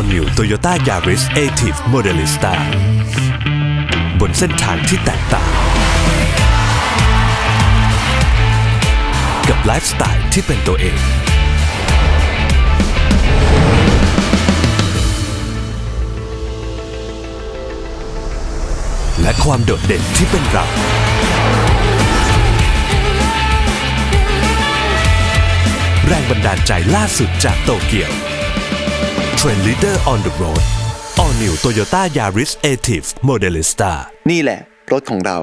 New Toyota Yaris Active Modelista บนเส้นทางที่แตกต่าง กับไลฟ์สไตล์ที่เป็นตัวเอง และความโดดเด่นที่เป็นเราแรงบันดาลใจล่าสุดจากโตเกียว ทรนด์ลีดเดอร์ออนเดอะโรด All New Toyota Yaris Active Modelista นี่แหละ รถของเรา